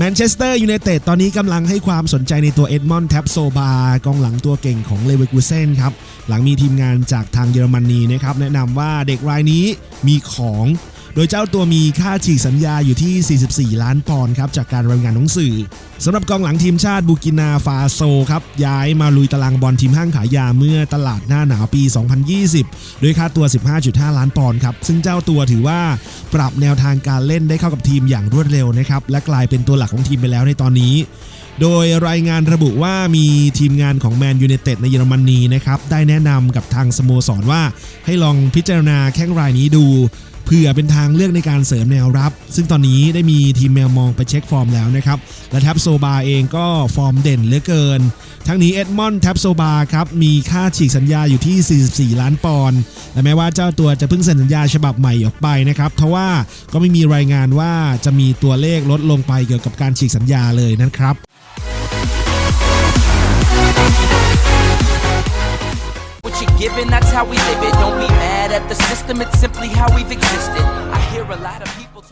แมนเชสเตอร์ยูไนเต็ดตอนนี้กำลังให้ความสนใจในตัวเอ็ดมอนด์แท็บโซบากองหลังตัวเก่งของเลเวอร์คูเซนครับ หลังมีทีมงานจากทางเยอรมนีนะครับ แนะนำว่าเด็กรายนี้มีของ โดยเจ้าตัวมีค่าฉีกสัญญาอยู่ที่ 44 ล้านปอนด์ครับจากการรายงานของสื่อสำหรับกองหลังทีมชาติบูกินาฟาโซครับย้ายมาลุยตารางบอลทีมห้างขายยาเมื่อตลาดหน้าหนาวปี 2020โดยค่าตัว 15.5 ล้านปอนด์ครับซึ่งเจ้าตัวถือว่าปรับแนวทางการเล่นได้เข้ากับทีมอย่างรวดเร็วนะครับและกลายเป็นตัวหลักของทีมไปแล้วในตอนนี้โดยรายงานระบุว่ามีทีมงานของแมนยูไนเต็ดในเยอรมนีนะครับ ได้แนะนำกับทางสโมสรว่าให้ลองพิจารณาแข้งรายนี้ดู เพื่อเป็นทางเลือกในการเสริมแนวรับ ซึ่งตอนนี้ได้มีทีมแมวมองไปเช็คฟอร์มแล้วนะครับ และแท็บโซบาเองก็ฟอร์มเด่นเหลือเกิน ทั้งนี้เอ็ดมอนด์แท็บโซบาครับมีค่าฉีกสัญญาอยู่ที่ 44 ล้านปอนด์และแม้ว่าเจ้าตัวจะเพิ่งเซ็นสัญญาฉบับใหม่ออกไปนะครับทว่าก็ไม่มีรายงานว่าจะมีตัวเลขลดลงไปเกี่ยวกับการฉีกสัญญาเลยนะครับ given, that's how we live it. Don't be mad at the system, it's simply how we've existed. I hear a lot of people talk.